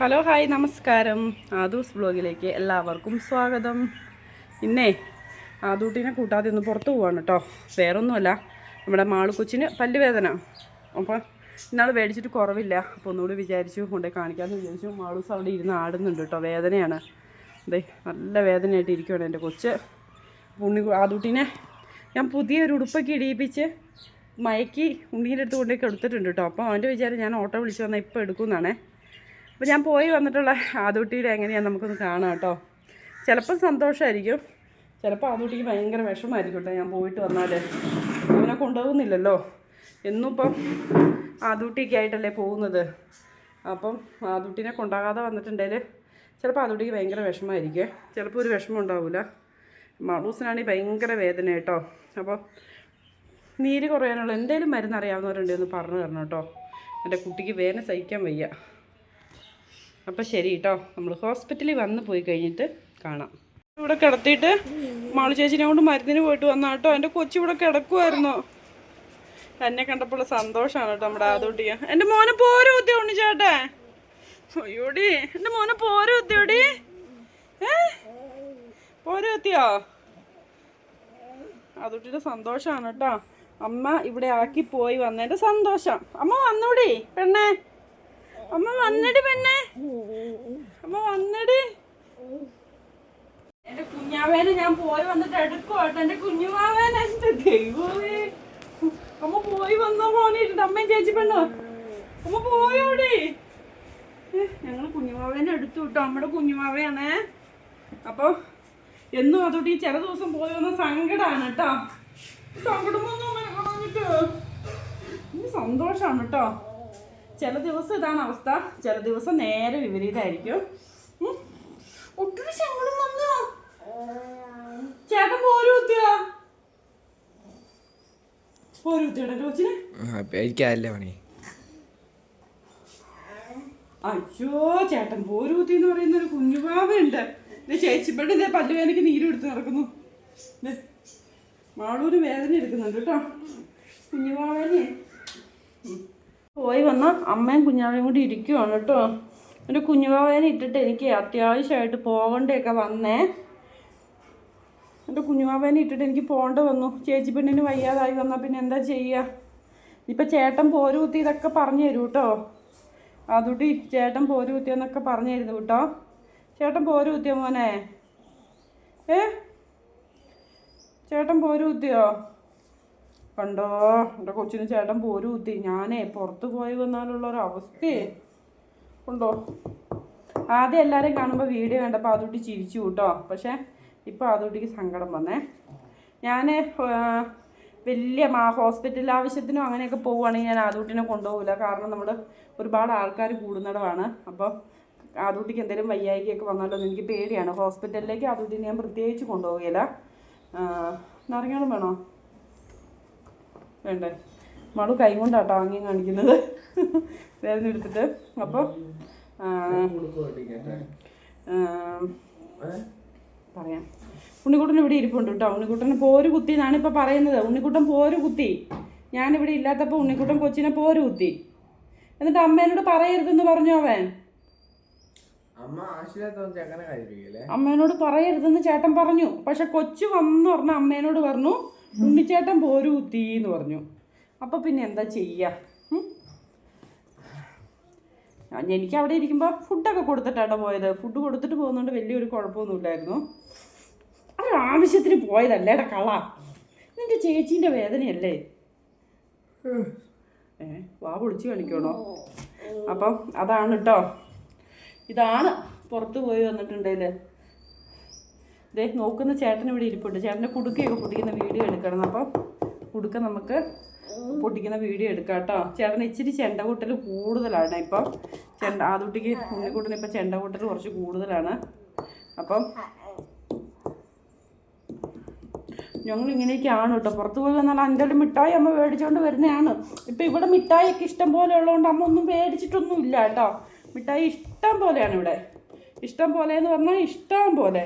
Hello hi നമസ്കാരം. ആദൂസ് ബ്ലോഗിലേക്ക് എല്ലാവർക്കും സ്വാഗതം. ഇന്നേ ആദൂട്ടിനെ കൂട്ടാതെ ഒന്ന് പുറത്ത് പോവാണ് കേട്ടോ വേറൊന്നുമല്ല നമ്മുടെ മാളുക്കൊച്ചിന് പല്ലുവേദന. അപ്പോൾ ഇന്നാൾ മേടിച്ചിട്ട് കുറവില്ല. അപ്പോൾ ഒന്നുകൂടി വിചാരിച്ചു കൊണ്ടേ കാണിക്കാമെന്ന് വിചാരിച്ചു. മാളൂസ് അവിടെ ഇരുന്ന് ആടുന്നുണ്ട് കേട്ടോ വേദനയാണ്. അതെ നല്ല വേദനയായിട്ട് ഇരിക്കുകയാണ് എന്റെ കൊച്ച്. ഉണ്ണി ആദൂട്ടിനെ ഞാൻ പുതിയൊരു ഉടുപ്പൊക്കെ ഇടിയിപ്പിച്ച് മയക്കി ഉണ്ണീന്റെ അടുത്ത് കൊണ്ടേക്ക് എടുത്തിട്ടുണ്ട് കേട്ടോ അപ്പോൾ അവന്റെ വിചാരം ഞാൻ ഓട്ടോ വിളിച്ച് വന്നാൽ ഇപ്പോൾ എടുക്കുമെന്നാണേ. അപ്പോൾ ഞാൻ പോയി വന്നിട്ടുള്ള ആദൂട്ടിയുടെ എങ്ങനെയാണ് നമുക്കൊന്ന് കാണാം കേട്ടോ. ചിലപ്പം സന്തോഷമായിരിക്കും ചിലപ്പോൾ ആദൂട്ടിക്ക് ഭയങ്കര വിഷമമായിരിക്കും കേട്ടോ ഞാൻ പോയിട്ട് വന്നാൽ അവനെ കൊണ്ടുപോകുന്നില്ലല്ലോ. എന്നും ഇപ്പം ആയിട്ടല്ലേ പോകുന്നത്. അപ്പം ആദൂട്ടിനെ കൊണ്ടാകാതെ വന്നിട്ടുണ്ടെങ്കിൽ ചിലപ്പോൾ ആദൂട്ടിക്ക് ഭയങ്കര വിഷമമായിരിക്കും. ചിലപ്പോൾ ഒരു വിഷമം ഉണ്ടാവില്ല മാളൂസിനാണെങ്കിൽ ഭയങ്കര വേദന കേട്ടോ. അപ്പോൾ നീര് കുറയാനുള്ള എന്തെങ്കിലും മരുന്ന് അറിയാവുന്നവരുണ്ടെന്ന് പറഞ്ഞു തരണം കേട്ടോ. എന്റെ കുട്ടിക്ക് വേദന സഹിക്കാൻ വയ്യ. അപ്പം ശരി കേട്ടോ നമ്മൾ ഹോസ്പിറ്റലിൽ വന്ന് പോയി കഴിഞ്ഞിട്ട് കാണാം. ഇവിടെ കിടത്തിയിട്ട് മാളു ചേച്ചിനെ കൊണ്ട് മരുന്നിന് പോയിട്ട് വന്ന കേട്ടോ എന്റെ കൊച്ചി ഇവിടെ കിടക്കുമായിരുന്നു എന്നെ കണ്ടപ്പോൾ സന്തോഷമാണ് കേട്ടോ നമ്മുടെ ആദ്യ എന്റെ മോനെ പോരും ഉദ്യ ഉണ്ണിച്ചേട്ടെ അയ്യോടി. എന്റെ മോനെ പോരും ഉദ്യോടി ഏ? പോരോ എത്തിയോ അതുട്ടിയുടെ സന്തോഷമാണ് കേട്ടോ അമ്മ ഇവിടെ ആക്കി പോയി വന്നതിന്റെ സന്തോഷം. അമ്മ വന്നൂടി പെണ്ണെ. അമ്മ വന്നടി പെണ്ണെ. അമ്മ വന്നടി. എന്റെ കുഞ്ഞാവേനെ ഞാൻ പോയി വന്നിട്ട് എടുക്കുവാട്ടോ. എന്റെ കുഞ്ഞുമാവേനെ എന്റെ ദൈവമേ. അമ്മ പോയി വന്ന മോനിട്ടുണ്ട് അമ്മയും ചേച്ചി പെണ്ണോ? അമ്മ പോയോടി ഞങ്ങൾ കുഞ്ഞുമാവേനെ എടുത്തു വിട്ടോ നമ്മുടെ കുഞ്ഞുമാവയാണേ അപ്പൊ എന്നും അതോട്ട് ഈ ചില ദിവസം പോയി വന്ന സങ്കടാണ് കേട്ടോ. സങ്കടം വന്നു സന്തോഷാണ് കേട്ടോ. ചില ദിവസം ഇതാണ് അവസ്ഥ. ചില ദിവസം നേരെ വിപരീതമായിരിക്കും. ഒത്തിരി സങ്കടം വന്നോ ചേട്ടൻ കോച്ചിന് എനിക്കല്ല പണി? അയ്യോ ചേട്ടൻ പോരൂത്തി എന്ന് പറയുന്ന ഒരു കുഞ്ഞുപാവയുണ്ട് ചേച്ചിപ്പേട്ട് ഇതേ നീര് നീരെടുത്ത് നടക്കുന്നു. മാളൂര് വേദന എടുക്കുന്നുണ്ട് കേട്ടോ. കുഞ്ഞുപാവേനെ പോയി വന്ന അമ്മയും കുഞ്ഞാവയും കൂടി ഇരിക്കുവാണ് കേട്ടോ. എന്റെ കുഞ്ഞുവാവേനെ ഇട്ടിട്ട് എനിക്ക് അത്യാവശ്യമായിട്ട് പോകണ്ടൊക്കെ വന്നേ. എന്റെ കുഞ്ഞുവാവേനെ ഇട്ടിട്ട് എനിക്ക് പോകേണ്ട വന്നു. ചേച്ചി പെണ്ണിന് വയ്യാതായി വന്നാൽ പിന്നെ എന്താ ചെയ്യുക ഇപ്പം ചേട്ടൻ പോരുകുത്തി ഇതൊക്കെ പറഞ്ഞു തരൂ കേട്ടോ. അതുകൂടി ചേട്ടൻ പോരുകുത്തി എന്നൊക്കെ പറഞ്ഞു തരുന്നു കേട്ടോ. ചേട്ടൻ പോരുകുത്തിയോ മോനെ? ഏ? ചേട്ടൻ പോര് കുത്തിയോ? കണ്ടോ? എന്റെ കൊച്ചിന് ചേട്ടൻ പോരും ഉത്തി ഞാനേ പുറത്ത് പോയി വന്നാലുള്ള ഒരു അവസ്ഥയെ ഉണ്ടോ? ആദ്യം എല്ലാവരെയും കാണുമ്പോൾ വീഡിയോ കണ്ടപ്പോൾ അതുട്ടി ചിരിച്ചു കൂട്ടോ. പക്ഷേ ഇപ്പോൾ അതുട്ടിക്ക് സങ്കടം വന്നേ. ഞാൻ വലിയ മാ ഹോസ്പിറ്റൽ ആവശ്യത്തിനും അങ്ങനെയൊക്കെ പോവുകയാണെങ്കിൽ ഞാൻ ആദൂട്ടിനെ കൊണ്ടുപോകില്ല കാരണം നമ്മൾ ഒരുപാട് ആൾക്കാർ കൂടുന്നിടമാണ്. അപ്പോൾ ആദൂട്ടിക്ക് എന്തെങ്കിലും വയ്യായികയൊക്കെ വന്നാലോ എനിക്ക് പേടിയാണ്. ഹോസ്പിറ്റലിലേക്ക് ആദൂട്ടിനെ ഞാൻ പ്രത്യേകിച്ച് കൊണ്ടുപോകില്ല നിറങ്ങണം വേണോ? വേണ്ടേ? മളു കൈ കൊണ്ടാട്ടോ ആംഗ്യം കാണിക്കുന്നത്. വേദന എടുത്തിട്ട്. അപ്പോൾ പറയാം. ഉണ്ണിക്കുട്ടൻ ഇവിടെ ഇരിപ്പുണ്ട് കേട്ടോ. ഉണ്ണിക്കുട്ടൻ പോര് കുത്തി എന്നാണ് ഇപ്പോൾ പറയുന്നത്. ഉണ്ണിക്കുട്ടൻ പോര് കുത്തി. ഞാനിവിടെ ഇല്ലാത്തപ്പോൾ ഉണ്ണിക്കുട്ടൻ കൊച്ചിനെ പോര് കുത്തി. എന്നിട്ട് അമ്മേനോട് പറയരുതെന്ന് പറഞ്ഞു അവൻ? അമ്മേനോട് പറയരുതെന്ന് ചേട്ടൻ പറഞ്ഞു. പക്ഷെ കൊച്ചു വന്നു പറഞ്ഞ അമ്മേനോട് പറഞ്ഞു. ഉണ്ണിച്ചേട്ടൻ തീ എന്ന് പറഞ്ഞു. അപ്പോൾ പിന്നെ എന്താ ചെയ്യുക എനിക്ക് അവിടെ ഇരിക്കുമ്പോൾ ഫുഡൊക്കെ കൊടുത്തിട്ടാട്ടോ പോയത്. ഫുഡ് കൊടുത്തിട്ട് പോകുന്നതുകൊണ്ട് വലിയൊരു കുഴപ്പമൊന്നുമില്ലായിരുന്നു. ആവശ്യത്തിന് പോയതല്ലേ കള നിന്റെ ചേച്ചീന്റെ വേദനയല്ലേ? ഏ വാ പൊളിച്ച് കാണിക്കണോ? അപ്പം അതാണ് കേട്ടോ ഇതാണ് പുറത്ത് പോയി വന്നിട്ടുണ്ടെങ്കിൽ ദേ നോക്കുന്ന ചേട്ടൻ ഇവിടെ ഇരിപ്പുണ്ട്. ചേട്ടന്റെ കുടുക്കയൊക്കെ പൊട്ടിക്കുന്ന വീഡിയോ എടുക്കണം. അപ്പം കുടുക്ക നമുക്ക് പൊട്ടിക്കുന്ന വീഡിയോ എടുക്കാം കേട്ടോ. ചേട്ടൻ ഇച്ചിരി ചെണ്ട കൂട്ടൽ കൂടുതലാണ് ഇപ്പം. ചെണ്ട ആദുട്ടിക്ക് ഉണ്ണിക്കുട്ടന് ഇപ്പം ചെണ്ട കൂട്ടൽ കുറച്ച് കൂടുതലാണ്. അപ്പം ഞങ്ങൾ ഇങ്ങനെയൊക്കെയാണ് കേട്ടോ. പുറത്ത് പോയി വന്നാൽ എന്തെങ്കിലും മിഠായി അമ്മ മേടിച്ചുകൊണ്ട് വരുന്നതാണ്. ഇപ്പം ഇവിടെ മിഠായിയൊക്കെ ഇഷ്ടം പോലെ ഉള്ളതുകൊണ്ട് അമ്മ ഒന്നും മേടിച്ചിട്ടൊന്നും ഇല്ല കേട്ടോ. മിഠായി ഇഷ്ടം പോലെയാണ് ഇവിടെ. ഇഷ്ടം പോലെ എന്ന് പറഞ്ഞാൽ ഇഷ്ടം പോലെ.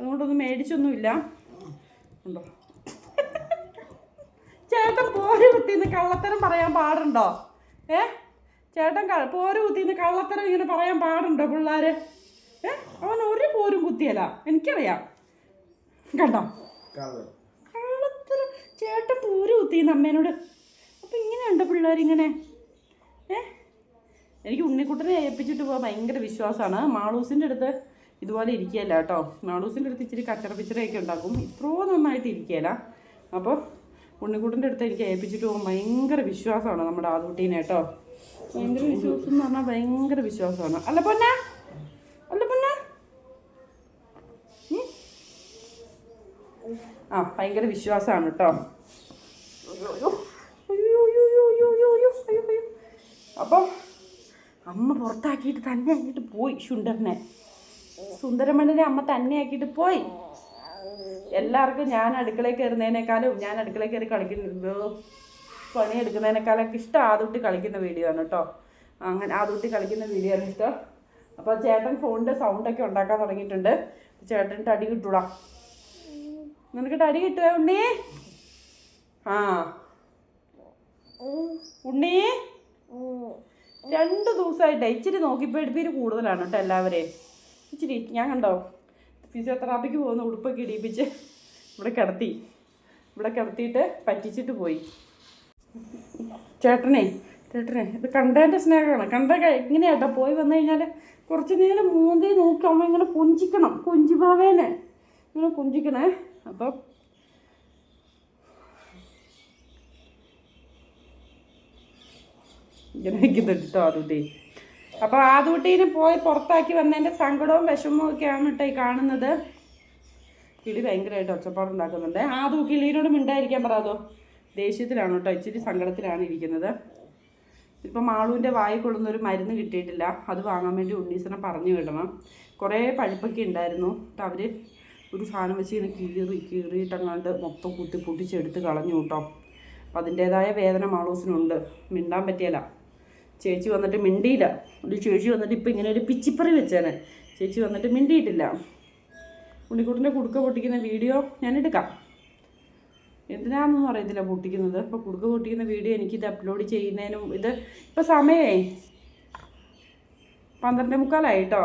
അതുകൊണ്ടൊന്നും മേടിച്ചൊന്നുമില്ല. ഉണ്ടോ? ചേട്ടൻ പോര് കുത്തിന്ന് കള്ളത്തരം പറയാൻ പാടുണ്ടോ? ഏ? ചേട്ടൻ പോര് കുത്തിന്ന് കള്ളത്തരം ഇങ്ങനെ പറയാൻ പാടുണ്ടോ പിള്ളേര്? ഏ? അവൻ ഒരു പോരും കുത്തിയല്ല. എനിക്കറിയാം. കണ്ടോ? കള്ളത്തരം. ചേട്ടൻ പോര് കുത്തിന്ന് അമ്മേനോട്. അപ്പം ഇങ്ങനെയുണ്ടോ പിള്ളേരിങ്ങനെ ഏ? എനിക്ക് ഉണ്ണിക്കുട്ടനെ ഏൽപ്പിച്ചിട്ട് പോകാൻ ഭയങ്കര വിശ്വാസമാണ്. മാളൂസിന്റെ അടുത്ത് ഇതുപോലെ ഇരിക്കുകയല്ല കേട്ടോ. നാളൂസിന്റെ അടുത്ത് ഇച്ചിരി കച്ചറ പിച്ചറയൊക്കെ ഉണ്ടാക്കും. ഇത്രോ നന്നായിട്ട് ഇരിക്കുകയില്ല. അപ്പോൾ ഉണ്ണിക്കൂട്ടിന്റെ അടുത്ത് എനിക്ക് ഏൽപ്പിച്ചിട്ട് പോകും ഭയങ്കര വിശ്വാസമാണ് നമ്മുടെ ആദുട്ടീനെ കേട്ടോ. ഭയങ്കര വിശ്വാസം എന്ന് പറഞ്ഞാൽ ഭയങ്കര വിശ്വാസമാണ്. അല്ല പൊന്ന. അല്ല പൊന്ന. ആ ഭയങ്കര വിശ്വാസമാണ് കേട്ടോ. അപ്പോൾ അമ്മ പുറത്താക്കിയിട്ട് തന്നെ അങ്ങോട്ട് പോയി ഷുണ്ടറിനെ സുന്ദരമണ്ണിനെ അമ്മ തന്നെ ആക്കിയിട്ട് പോയി. എല്ലാവർക്കും ഞാൻ അടുക്കളയിൽ കയറുന്നതിനേക്കാളും ഞാൻ അടുക്കളയിൽ കയറി കളിക്കുന്ന പണി എടുക്കുന്നതിനേക്കാളൊക്കെ ഇഷ്ടം ആദൂട്ടി കളിക്കുന്ന വീഡിയോ ആണ് കേട്ടോ അങ്ങനെ ആദൂട്ടി കളിക്കുന്ന വീഡിയോ ആണ് ഇഷ്ടം. അപ്പോൾ ചേട്ടൻ ഫോണിന്റെ സൗണ്ടൊക്കെ ഉണ്ടാക്കാൻ തുടങ്ങിയിട്ടുണ്ട്. ചേട്ടൻ തടി കിട്ടൂടാ. നിനക്ക് തടി കിട്ടുക ഉണ്ണി? ആ. ഉണ്ണി? രണ്ട് ദിവസമായിട്ട് ഇച്ചിരി നോക്കിപ്പോ എടുപ്പീര് കൂടുതലാണ് കേട്ടോ എല്ലാവരെയും. ഇച്ചിരി ഞാൻ കണ്ടോ? ഫിസിയോതെറാപ്പിക്ക് പോകുന്ന ഉടുപ്പൊക്കെ ഇടിയിപ്പിച്ച് ഇവിടെ കിടത്തി. ഇവിടെ കിടത്തിയിട്ട് പറ്റിച്ചിട്ട് പോയി. ചേട്ടനെ ചേട്ടനെ ഇത് കണ്ടതിന്റെ സ്നേഹമാണ്. കണ്ട എങ്ങനെയാട്ടോ പോയി വന്നു കഴിഞ്ഞാൽ കുറച്ച് നേരം മൂന്നേ നോക്കി ഇങ്ങനെ കൊഞ്ചിക്കണം കൊഞ്ചിഭാവേനെ ഇങ്ങനെ കൊഞ്ചിക്കണേ. അപ്പം ഇങ്ങനെ വയ്ക്കുന്നുണ്ട് കേട്ടോ ആദൂട്ടി അപ്പോൾ ആദൂട്ടീനെ പോയി പുറത്താക്കി വന്നതിന്റെ സങ്കടവും വിഷമവും ഒക്കെയാണ് കേട്ടോ ഈ കാണുന്നത്. കിളി ഭയങ്കരമായിട്ട് ഒച്ചപ്പാടുണ്ടാക്കുന്നുണ്ട് ആദു കിളീനോട് മിണ്ടായിരിക്കാൻ പറയാതോ ദേഷ്യത്തിലാണ് കേട്ടോ ഇച്ചിരി സങ്കടത്തിലാണ് ഇരിക്കുന്നത്. ഇപ്പം മാളുവിന്റെ വായി കൊള്ളുന്ന ഒരു മരുന്ന് കിട്ടിയിട്ടില്ല. അത് വാങ്ങാൻ വേണ്ടി ഉണ്ണീസിനെ പറഞ്ഞു വിടണം. കുറേ പഴുപ്പൊക്കെ ഉണ്ടായിരുന്നു. അവർ ഒരു സാധനം വെച്ച് ഇങ്ങനെ കീറി കീറിയിട്ടങ്ങാണ്ട് മൊത്തം കുത്തി പൊട്ടിച്ചെടുത്ത് കളഞ്ഞു കേട്ടോ. അപ്പം അതിന്റേതായ വേദന മാളൂസിനുണ്ട്. മിണ്ടാൻ പറ്റിയല്ല. ചേച്ചി വന്നിട്ട് മിണ്ടിയില്ല. ഒരു ചേച്ചി വന്നിട്ട് ഇപ്പം ഇങ്ങനെ ഒരു പിച്ചിപ്പറി വെച്ചേനെ. ചേച്ചി വന്നിട്ട് മിണ്ടിയിട്ടില്ല. ഉണ്ണിക്കുട്ടിന്റെ കുടുക്ക പൊട്ടിക്കുന്ന വീഡിയോ ഞാൻ എടുക്കാം. എന്തിനാണെന്നൊന്നും അറിയത്തില്ല പൊട്ടിക്കുന്നത്. അപ്പോൾ കുടുക്ക പൊട്ടിക്കുന്ന വീഡിയോ എനിക്കിത് അപ്ലോഡ് ചെയ്യുന്നതിനും ഇത് ഇപ്പോൾ സമയമേ പന്ത്രണ്ടേ മുക്കാലായി കേട്ടോ.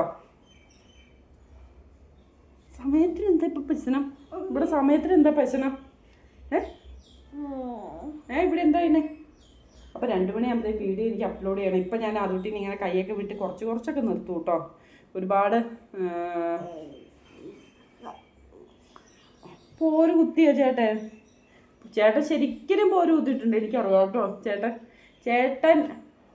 സമയത്തിന് എന്താ ഇപ്പം പ്രശ്നം? ഇവിടെ സമയത്തിന് എന്താ പ്രശ്നം? ഏ? ഏ ഇവിടെ എന്താ ഇതിനെ അപ്പോൾ രണ്ട് മണിയാകുമ്പോഴത്തേക്ക് വീഡിയോ എനിക്ക് അപ്ലോഡ് ചെയ്യണം. ഇപ്പം ഞാൻ അതുകൊണ്ട് ഇങ്ങനെ കൈയൊക്കെ വിട്ട് കുറച്ച് കുറച്ചൊക്കെ നിർത്തും കേട്ടോ. ഒരുപാട് പോര് കുത്തിയോ ചേട്ടൻ? ചേട്ടൻ ശരിക്കും പോര് കുത്തിയിട്ടുണ്ട്. എനിക്കറിയാം കേട്ടോ. ചേട്ടൻ ചേട്ടൻ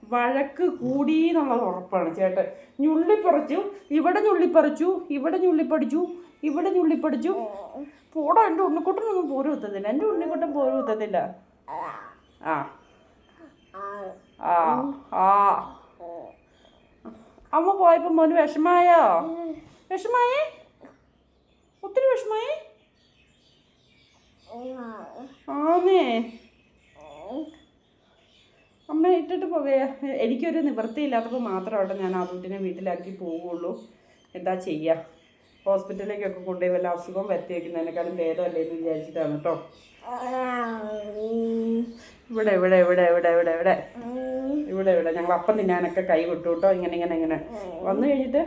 വഴക്ക് കൂടി എന്നുള്ളത് ഉറപ്പാണ് ചേട്ടൻ. ഞുള്ളിപ്പറിച്ചു ഇവിടെ ഞുള്ളിപ്പറിച്ചു ഇവിടെ ഞുള്ളിപ്പടിച്ചു ഇവിടെ ഞുള്ളിപ്പടിച്ചു. പോടാ എന്റെ ഉണ്ണിക്കുട്ടനൊന്നും പോര് കുത്തത്തില്ല എന്റെ ഉണ്ണിക്കുട്ടൻ പോര് കുത്തത്തില്ല ആ. ആ ആ. അമ്മ പോയപ്പോ മോന് വിഷമായോ? വിഷമായേ? ഒത്തിരി വിഷമായേ? ആന്നേ. അമ്മ ഇട്ടിട്ട് പോവേ. എനിക്കൊരു നിവൃത്തിയില്ലാത്തപ്പോൾ മാത്രമായിട്ട് ഞാൻ ആ കുട്ടിനെ വീട്ടിലാക്കി പോവുള്ളൂ. എന്താ ചെയ്യാ? ഹോസ്പിറ്റലിലേക്കൊക്കെ കൊണ്ടുപോയി വല്ല അസുഖം വരുത്തിയേക്കുന്നതിനേക്കാളും ഭേദമല്ലേ എന്ന് വിചാരിച്ചിട്ടാണ് കേട്ടോ ഇവിടെ ഇവിടെ ഇവിടെ ഇവിടെ ഇവിടെ ഇവിടെ. ഇവിടെ ഇവിടെ. ഞങ്ങൾ അപ്പം തിന്നാനൊക്കെ കൈ വിട്ടു കേട്ടോ. ഇങ്ങനെ ഇങ്ങനെ ഇങ്ങനെ. വന്നു കഴിഞ്ഞിട്ട്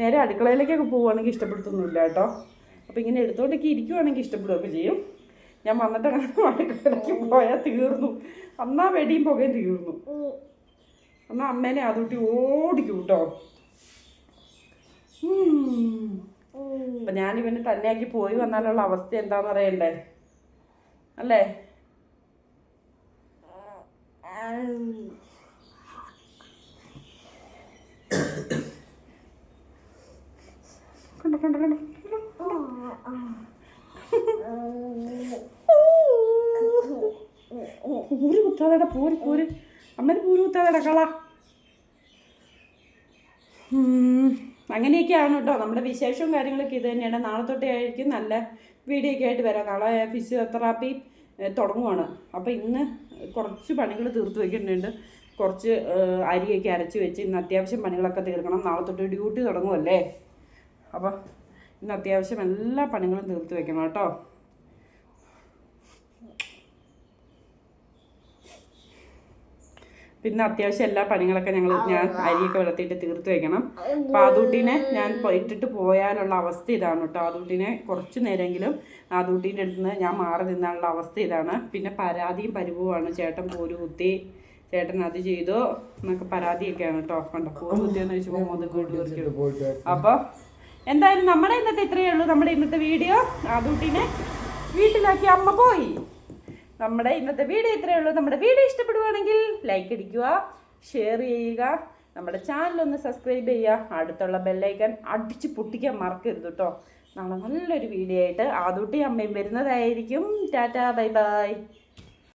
നേരെ അടുക്കളയിലേക്കൊക്കെ പോവുകയാണെങ്കിൽ ഇഷ്ടപ്പെടുത്തൊന്നുമില്ല കേട്ടോ. അപ്പം ഇങ്ങനെ എടുത്തോണ്ടൊക്കെ ഇരിക്കുവാണെങ്കിൽ ഇഷ്ടപ്പെടുകയൊക്കെ ചെയ്യും. ഞാൻ വന്നിട്ട് അടുക്കളയിലേക്ക് പോയാൽ തീർന്നു. അന്നാ വെടിയും പുകയും തീർന്നു. അന്നാ അമ്മേനെ അതുകൂട്ടി ഓടിക്കും കേട്ടോ. അപ്പം ഞാൻ ഇവനെ തന്നെയാക്കി പോയി വന്നാലുള്ള അവസ്ഥ എന്താണെന്ന് അറിയണ്ടേ? അല്ലേ? കണ്ടോ കണ്ടോ കണ്ടോ പൂര് കുത്താതെടാ പൂരി പൂരി. അമ്മന് പൂര് കുത്താതെടാ കള. അങ്ങനെയൊക്കെയാണ് കേട്ടോ. നമ്മുടെ വിശേഷവും കാര്യങ്ങളൊക്കെ ഇത് തന്നെയാണ്. നാളെ തൊട്ടേ ആയിരിക്കും നല്ല വീഡിയോ ഒക്കെ ആയിട്ട് വരാം. നാളെ ഫിസിയോതെറാപ്പി തുടങ്ങുവാണ്. അപ്പോൾ ഇന്ന് കുറച്ച് പണികൾ തീർത്ത് വയ്ക്കേണ്ടതുണ്ട് കുറച്ച് അരിയൊക്കെ അരച്ച് വെച്ച് ഇന്ന് അത്യാവശ്യം പണികളൊക്കെ തീർക്കണം. നാളെ തൊട്ട് ഡ്യൂട്ടി തുടങ്ങുമല്ലേ അപ്പോൾ ഇന്ന് അത്യാവശ്യം എല്ലാ പണികളും തീർത്ത് വെക്കണം കേട്ടോ. പിന്നെ അത്യാവശ്യം എല്ലാ പണികളൊക്കെ ഞങ്ങൾ ഞാൻ അരിയൊക്കെ വെള്ളത്തിയിട്ട് തീർത്ത് വെക്കണം. ആദൂട്ടീനെ ഞാൻ ഇട്ടിട്ട് പോയാനുള്ള അവസ്ഥ ഇതാണ് കേട്ടോ. ആദൂട്ടീനെ കുറച്ച് നേരമെങ്കിലും ആദൂട്ടീന്റെ അടുത്ത് നിന്ന് ഞാൻ മാറി നിന്നാനുള്ള അവസ്ഥ ഇതാണ്. പിന്നെ പരാതിയും പരിഭവമാണ്. ചേട്ടൻ പോര് കുത്തി ചേട്ടൻ അത് ചെയ്തു എന്നൊക്കെ പരാതിയൊക്കെയാണ് കേട്ടോ. കണ്ടോ? പോര് കുത്തിയെന്ന് വെച്ചപ്പോൾ മുതൽ അപ്പോൾ എന്തായാലും നമ്മുടെ ഇന്നത്തെ ഇത്രയേ ഉള്ളൂ. നമ്മുടെ ഇന്നത്തെ വീഡിയോ. ആദൂട്ടിനെ വീട്ടിലാക്കി. അമ്മ പോയി. നമ്മുടെ ഇന്നത്തെ വീഡിയോ ഇത്രയേ ഉള്ളൂ. നമ്മുടെ വീഡിയോ ഇഷ്ടപ്പെടുവാണെങ്കിൽ ലൈക്ക് അടിക്കുക ഷെയർ ചെയ്യുക നമ്മുടെ ചാനൽ ഒന്ന് സബ്സ്ക്രൈബ് ചെയ്യുക അടുത്തുള്ള ബെല്ലൈക്കൻ അടിച്ച് പൊട്ടിക്കാൻ മറക്കരുത് കേട്ടോ നാളെ നല്ലൊരു വീഡിയോ ആയിട്ട് ആദൂട്ടി അമ്മയും വരുന്നതായിരിക്കും. Tata bye bye